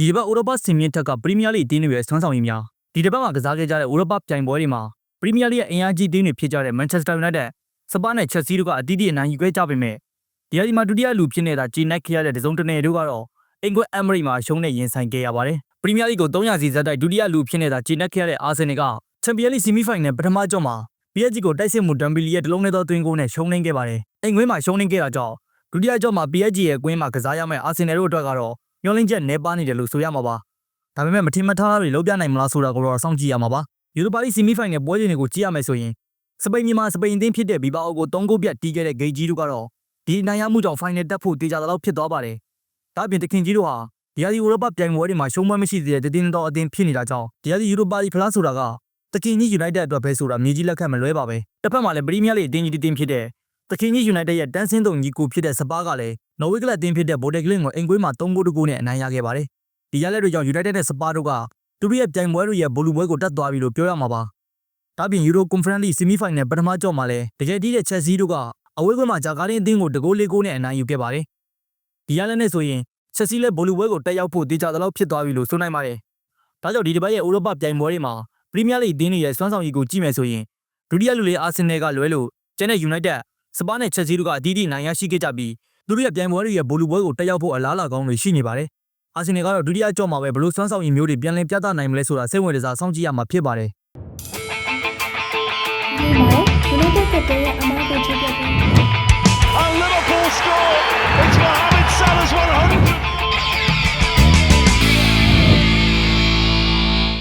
ဒီတစ်ပတ်ဥရောပစင်မြင့်ထက်ကပရီးမီးယားလိအသင်းတွေရဲ့ဆွမ်းဆောင်ရည်များဒီတစ်ပတ်မှာကစားခဲ့ကြတဲ့ဥရောပပြိုင်ပွဲတွေမှာပရီးမီးယားလိရဲ့အင်အားကြီးအသင်းတွေဖြစ်ကြတဲ့မန်ချက်စတာယူနိုက်တက်စပါးနဲ့ချက်စီတို့ကအတီးတီအနိုင်ယူခဲ့ကြပေမဲ့ဒီအဒီမှာဒုတိယလူဖြစ်နေတာဂျီနက်ခရတဲ့ဒဇုံတနေတို့ကတော့အင်္ဂွတ်အမရီမှာရှုံးနေရင်ဆိုင်ခဲ့ရပါတယ်ပရီးမီးယားလိကို300စီဇက်တိုက်ဒုတိယလူဖြစ်နေတာဂျီနက်ခရတဲ့အာဆင်နယ်ကချန်ပီယံလိဆီမီဖိုင်နယ်ပထမကြော့မှာ PSG ကိုတိုက်စစ်မှုဒမ်ဘီလီရဲ့တလုံးနဲ့သောသွင်းကိုနဲ့ရှုံးနေခဲ့ပါတယ်အင်္ဂွတ်မှာရှုံးနေခဲ့တာကြောင့်ဒုတိယကြော့မှာ PSG ရဲ့ကွင်းမှာကစားရမယ့်အာဆင်နယ်တို့အတွက်ကတော့ ညှော်လင့်ချက်နဲပါနေတယ်လို့ဆိုရမှာပါဒါပေမဲ့မထင်မှတ်ထားတွေလုံးပြနိုင်မလားဆိုတာကိုတော့စောင့်ကြည့်ရမှာပါယူရိုပါလိဆီမီဖိုင်နယ်ပွဲစဉ်တွေကိုကြည့်ရမယ်ဆိုရင်စပိန်မြန်မာစပိန်အသင်းဖြစ်တဲ့ဘီဘာအိုကို3ဂိုးပြတ်တီးခဲ့တဲ့ဂိတ်ကြီးတို့ကတော့ဒီအနိုင်ရမှုကြောင့်ဖိုင်နယ်တက်ဖို့တေချာသလောက်ဖြစ်သွားပါတယ်ဒါအပြင်တခင်ကြီးတို့ဟာဒီဟာဒီယူရိုပါပြိုင်ပွဲတွေမှာရှုံးပွဲမရှိသေးတဲ့တည်င်းတော်အသင်းဖြစ်နေတာကြောင့်ဒီဟာဒီယူရိုပါလိဖလားဆိုတာကတခင်ကြီးယူနိုက်တက်အတွက်ပဲဆိုတာမြေကြီးလက်ခတ်မလွဲပါပဲတစ်ဖက်မှာလည်းပရီးမီးယားလိအသင်းကြီးတစ်သင်းဖြစ်တဲ့ တခင်ကြီးယူနိုက်တက်ရဲ့တန်းစင်းတုံကြီးကိုဖြစ်တဲ့စပါးကလည်းနော်ဝေးကလပ်အသင်းဖြစ်တဲ့ဘိုတယ်ဂလင်းကိုအင်ကွေးမှာ3ဂိုးတကူနဲ့အနိုင်ရခဲ့ပါတယ်ဒီရလက်တွေကြောင့်ယူနိုက်တက်နဲ့စပါးတို့ကသူတို့ရဲ့ပြိုင်ပွဲတွေရဲ့ဘိုလူပွဲကိုတက်သွားပြီလို့ပြောရမှာပါ။ဒါပြင်ယူရိုကွန်ဖရင့်လိဆီမီဖိုင်နယ်ပထမကြော့မှာလည်းတကယ်တီးတဲ့ချက်စီတို့ကအဝေးကွင်းမှာဂျာကားရင်းအသင်းကိုတကိုးလေးကိုးနဲ့အနိုင်ယူခဲ့ပါတယ်။ဒီရလက်နဲ့ဆိုရင်ချက်စီလည်းဘိုလူပွဲကိုတက်ရောက်ဖို့တေချာသလောက်ဖြစ်သွားပြီလို့ဆိုနိုင်ပါတယ်။ဒါကြောင့်ဒီတစ်ပတ်ရဲ့ဥရောပပြိုင်ပွဲတွေမှာပရီးမီးယားလိအသင်းတွေရဲ့စွမ်းဆောင်ရည်ကိုကြည့်မယ်ဆိုရင်ဒုတိယလူလေးအာဆင်နယ်ကလွဲလို့ကျန်တဲ့ယူနိုက်တက် စပါးနဲ့ချက်စီတို့ကအတီးတီနိုင်ရရှိခဲ့ကြပြီးသူတို့ရဲ့ပြိုင်ပွဲတွေရဲ့ဘိုလူပွဲကိုတက်ရောက်ဖို့အလားအလာကောင်းတွေရှိနေပါတယ်။အာဆင်နယ်ကတော့ဒုတိယကြော့မှာပဲဘလို့စွမ်းဆောင်ရည်မျိုးတွေပြန်လည်ပြသနိုင်မလဲဆိုတာစိတ်ဝင်စားစောင့်ကြည့်ရမှာဖြစ်ပါတယ်